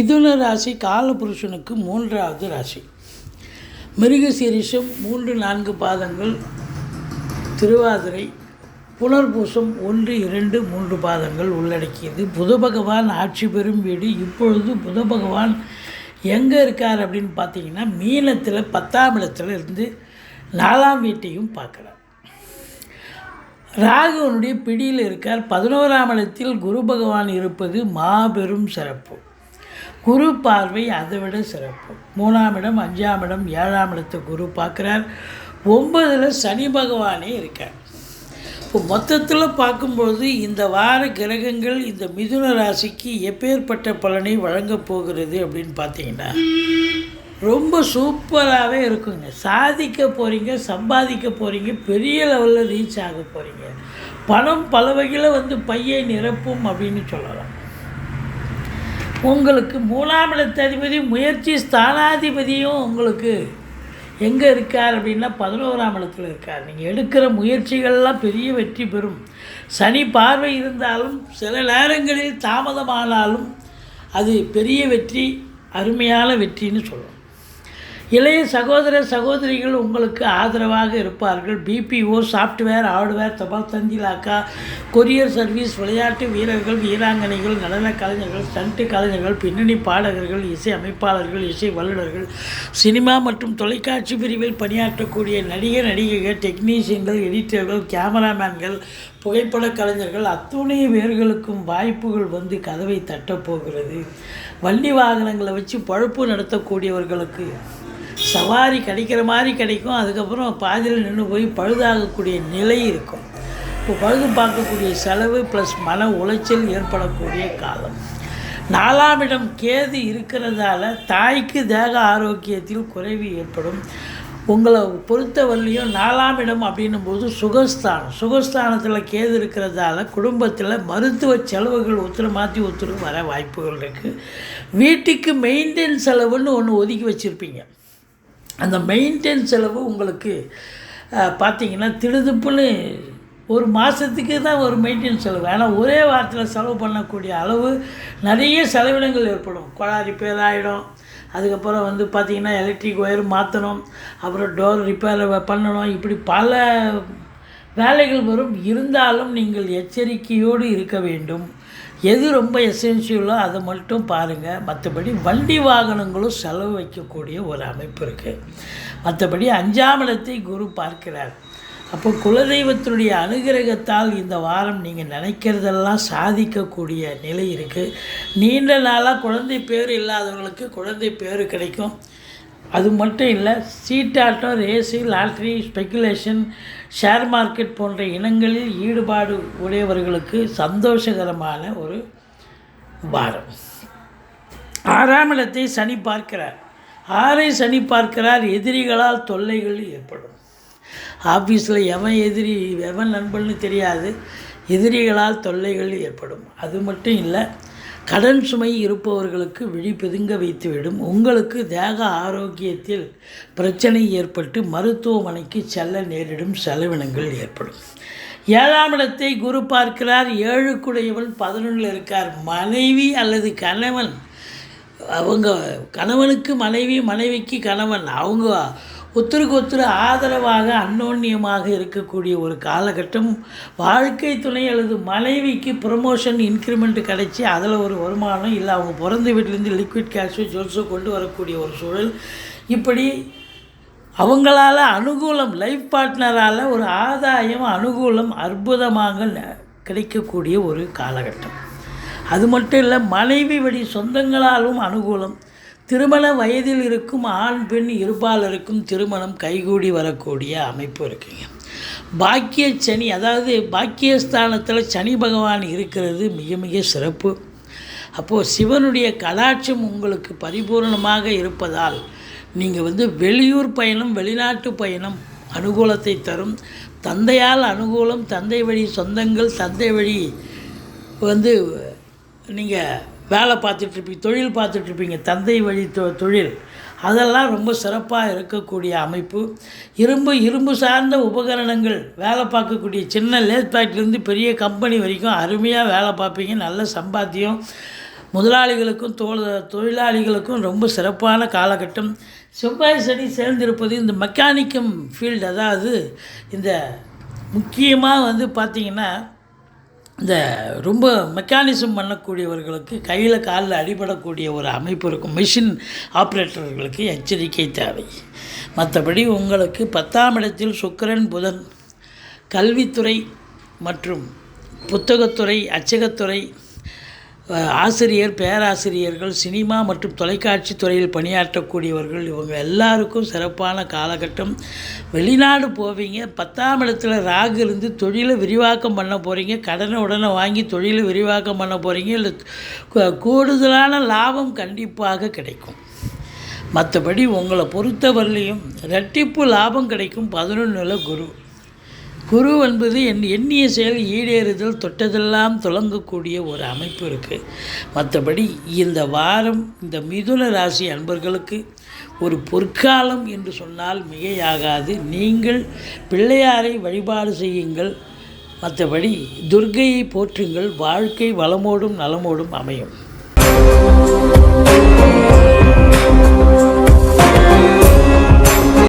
மிதுன ராசி காலபுருஷனுக்கு மூன்றாவது ராசி. மிருகசீரிஷம் மூன்று நான்கு பாதங்கள் திருவாதிரை புனர்பூசம் ஒன்று இரண்டு மூன்று பாதங்கள் உள்ளடக்கியது. புத பகவான் ஆட்சி பெறும் வீடு. இப்பொழுது புத பகவான் எங்கே இருக்கார் அப்படின்னு பார்த்தீங்கன்னா மீனத்தில் பத்தாம் இடத்துல இருந்து நாலாம் வீட்டையும் பார்க்குறார். ராகுவனுடைய பிடியில் இருக்கார். பதினோராம் இடத்தில் குரு பகவான் இருப்பது மாபெரும் சிறப்பு. குரு பார்வை அதை விட சிறப்பு. மூணாம் இடம் அஞ்சாம் இடம் ஏழாம் இடத்தை குரு பார்க்குறார். ஒன்பதில் சனி பகவானே இருக்கார். இப்போ மொத்தத்தில் பார்க்கும்பொழுது இந்த வார கிரகங்கள் இந்த மிதுன ராசிக்கு எப்பேற்பட்ட பலனை வழங்கப் போகிறது அப்படின்னு பார்த்தீங்கன்னா ரொம்ப சூப்பராகவே இருக்குங்க. சாதிக்க போகிறீங்க சம்பாதிக்க போகிறீங்க பெரிய லெவலில் ரீச் ஆக போகிறீங்க பணம் பல வகையில் வந்து பையை நிரப்பும் அப்படின்னு சொல்லலாம். உங்களுக்கு மூணாம் இடத்ததிபதி முயற்சி ஸ்தானாதிபதியும் உங்களுக்கு எங்கே இருக்கார் அப்படின்னா பதினோராம் இடத்துல இருக்கார். நீங்கள் எடுக்கிற முயற்சிகள்லாம் பெரிய வெற்றி பெறும். சனி பார்வை இருந்தாலும் சில நேரங்களில் தாமதமானாலும் அது பெரிய வெற்றி அருமையான வெற்றின்னு சொல்லலாம் இளைய சகோதர சகோதரிகள் உங்களுக்கு ஆதரவாக இருப்பார்கள். பிபிஓ சாஃப்ட்வேர் ஹார்ட்வேர் தபால் தந்திலாக்கா கொரியர் சர்வீஸ் விளையாட்டு வீரர்கள் வீராங்கனைகள் நடன கலைஞர்கள் ஸ்டண்ட்டு கலைஞர்கள் பின்னணி பாடகர்கள் இசை அமைப்பாளர்கள் இசை வல்லுநர்கள் சினிமா மற்றும் தொலைக்காட்சி பிரிவில் பணியாற்றக்கூடிய நடிகர் நடிகைகள் டெக்னீஷியன்கள் எடிட்டர்கள் கேமராமேன்கள் புகைப்பட கலைஞர்கள் அத்துணை பேர்களுக்கும் வாய்ப்புகள் வந்து கதவை தட்டப்போகிறது வண்டி வாகனங்களை வச்சு பழப்பு நடத்தக்கூடியவர்களுக்கு சவாரி கிடைக்கிற மாதிரி கிடைக்கும். அதுக்கப்புறம் பாதியில் நின்று போய் பழுதாகக்கூடிய நிலை இருக்கும். இப்போ பழுது பார்க்கக்கூடிய செலவு ப்ளஸ் மன உளைச்சல் ஏற்படக்கூடிய காலம். நாலாம் இடம் கேது இருக்கிறதால தாய்க்கு தேக ஆரோக்கியத்தில் குறைவு ஏற்படும். உங்களை பொறுத்தவரையிலையும் நாலாம் இடம் அப்படின்னும் போது சுகஸ்தானம். சுகஸ்தானத்தில் கேது இருக்கிறதால குடும்பத்தில் மருத்துவ செலவுகள் ஒருத்தர் மாற்றி ஒருத்தர் வர வாய்ப்புகள் இருக்குது வீட்டுக்கு மெயின்டெயின் செலவுன்னு ஒன்று ஒதுக்கி வச்சுருப்பீங்க. அந்த மெயின்டைன் செலவு உங்களுக்கு பார்த்திங்கன்னா திடுதுப்புன்னு ஒரு மாதத்துக்கு தான் ஒரு மெயின்டெனன்ஸ் செலவு. ஆனால் ஒரே வாரத்தில் செலவு பண்ணக்கூடிய அளவு நிறைய செலவினங்கள் ஏற்படும். குழா ரிப்பேர் ஆகிடும் அதுக்கப்புறம் வந்து பார்த்திங்கன்னா எலக்ட்ரிக் ஒயர் மாற்றணும் அப்புறம் டோர் ரிப்பேர் பண்ணணும். இப்படி பல வேலைகள் வரும். இருந்தாலும் நீங்கள் எச்சரிக்கையோடு இருக்க வேண்டும். எது ரொம்ப எசென்சியலோ அதை மட்டும் பாருங்கள் மற்றபடி வண்டி வாகனங்களும் செலவு வைக்கக்கூடிய ஒரு அமைப்பு இருக்குது மற்றபடி அஞ்சாம் இடத்தை குரு பார்க்கிறார். அப்போ குலதெய்வத்தினுடைய அனுகிரகத்தால் இந்த வாரம் நீங்கள் நினைக்கிறதெல்லாம் சாதிக்கக்கூடிய நிலை இருக்குது நீண்ட நாளாக குழந்தை பேர் இல்லாதவங்களுக்கு குழந்தை பேர் கிடைக்கும். அது மட்டும் இல்லை சீட்டாட்டம் race lottery speculation share market போன்ற இனங்களில் ஈடுபாடு உடையவர்களுக்கு சந்தோஷகரமான ஒரு வாரம். ஆறாம் இடத்தை சனி பார்க்கிறார். ஆறை சனி பார்க்கிறார் எதிரிகளால் தொல்லைகள் ஏற்படும். ஆஃபீஸில் எவன் எதிரி எவன் நண்பன்னு தெரியாது. எதிரிகளால் தொல்லைகள் ஏற்படும். அது மட்டும் இல்லை கடன் சுமை இருப்பவர்களுக்கு விழி பிதுங்க வைத்துவிடும். உங்களுக்கு தேக ஆரோக்கியத்தில் பிரச்சனை ஏற்பட்டு மருத்துவமனைக்கு செல்ல நேரிடும் செலவினங்கள் ஏற்படும். ஏழாம் இடத்தை குரு பார்க்கிறார். ஏழுக்குடையவன் பதினொன்றில் இருக்கார். மனைவி அல்லது கணவன் அவங்க கணவனுக்கு மனைவி மனைவிக்கு கணவன் அவங்க ஒத்தருக்கு ஒத்தர் ஆதரவாக அன்னோன்யமாக இருக்கக்கூடிய ஒரு காலகட்டம். வாழ்க்கை துணை அல்லது மனைவிக்கு ப்ரமோஷன் இன்க்ரிமெண்ட் கிடைச்சி அதில் ஒரு வருமானம் இல்லை. அவங்க பிறந்த வீட்டிலேருந்து லிக்விட் கேஷோ ஜுவல்ஸோ கொண்டு வரக்கூடிய ஒரு சூழல். இப்படி அவங்களால அனுகூலம் லைஃப் பார்ட்னரால் ஒரு ஆதாயம் அனுகூலம் அற்புதமாக கிடைக்கக்கூடிய ஒரு காலகட்டம். அது மட்டும் இல்லை மனைவி வழி சொந்தங்களாலும் அனுகூலம். திருமண வயதில் இருக்கும் ஆண் பெண் இருபாலருக்கும் திருமணம் கைகூடி வரக்கூடிய அமைப்பு இருக்குங்க. பாக்கிய சனி அதாவது பாக்கியஸ்தானத்தில் சனி பகவான் இருக்கிறது மிக மிக சிறப்பு. அப்போது சிவனுடைய கடாட்சம் உங்களுக்கு பரிபூர்ணமாக இருப்பதால் நீங்கள் வந்து வெளியூர் பயணம் வெளிநாட்டு பயணம் அனுகூலத்தை தரும். தந்தையால் அனுகூலம் தந்தை வழி சொந்தங்கள் தந்தை வழி வந்து நீங்கள் வேலை பார்த்துட்ருப்பீங்க தொழில் பார்த்துட்ருப்பீங்க தந்தை வழி தொ தொழில். அதெல்லாம் ரொம்ப சிறப்பாக இருக்கக்கூடிய அமைப்பு. இரும்பு இரும்பு சார்ந்த உபகரணங்கள் வேலை பார்க்கக்கூடிய சின்ன லேத் ஃபேக்ட்ரிலேருந்து பெரிய கம்பெனி வரைக்கும் அருமையாக வேலை பார்ப்பீங்க நல்ல சம்பாத்தியம். முதலாளிகளுக்கும் தோழ தொழிலாளிகளுக்கும் ரொம்ப சிறப்பான காலகட்டம். செவ்வாய் சனி சேர்ந்திருப்பது இந்த மெக்கானிக்கம் ஃபீல்டு. அதாவது இந்த முக்கியமாக வந்து பார்த்திங்கன்னா இந்த ரொம்ப மெக்கானிசம் பண்ணக்கூடியவர்களுக்கு கையில் காலில் அடிபடக்கூடிய ஒரு அமைப்பு இருக்கும். மிஷின் ஆப்ரேட்டர்களுக்கு எச்சரிக்கை தேவை. மற்றபடி உங்களுக்கு பத்தாம் இடத்தில் சுக்கிரன் புதன் கல்வித்துறை மற்றும் புத்தகத்துறை அச்சகத்துறை ஆசிரியர் பேராசிரியர்கள் சினிமா மற்றும் தொலைக்காட்சி துறையில் பணியாற்றக்கூடியவர்கள் இவங்க எல்லாருக்கும் சிறப்பான காலகட்டம். வெளிநாடு போவீங்க பத்தாம் இடத்துல ராகு இருந்து தொழிலை விரிவாக்கம் பண்ண போகிறீங்க கடனை உடனே வாங்கி தொழிலை விரிவாக்கம் பண்ண போகிறீங்க இல்லை கூடுதலான லாபம் கண்டிப்பாக கிடைக்கும். மற்றபடி உங்களை பொறுத்தவரையிலையும் ரெட்டிப்பு லாபம் கிடைக்கும் பதினொன்றில் குரு. குரு என்பது என் எண்ணிய செயல் ஈடேறுதல் தொட்டதெல்லாம் தொடங்கக்கூடிய ஒரு அமைப்பு இருக்குது மற்றபடி இந்த வாரம் இந்த மிதுன ராசி அன்பர்களுக்கு ஒரு பொற்காலம் என்று சொன்னால் மிகையாகாது. நீங்கள் பிள்ளையாரை வழிபாடு செய்யுங்கள். மற்றபடி துர்க்கையை போற்றுங்கள். வாழ்க்கை வளமோடும் நலமோடும் அமையும்.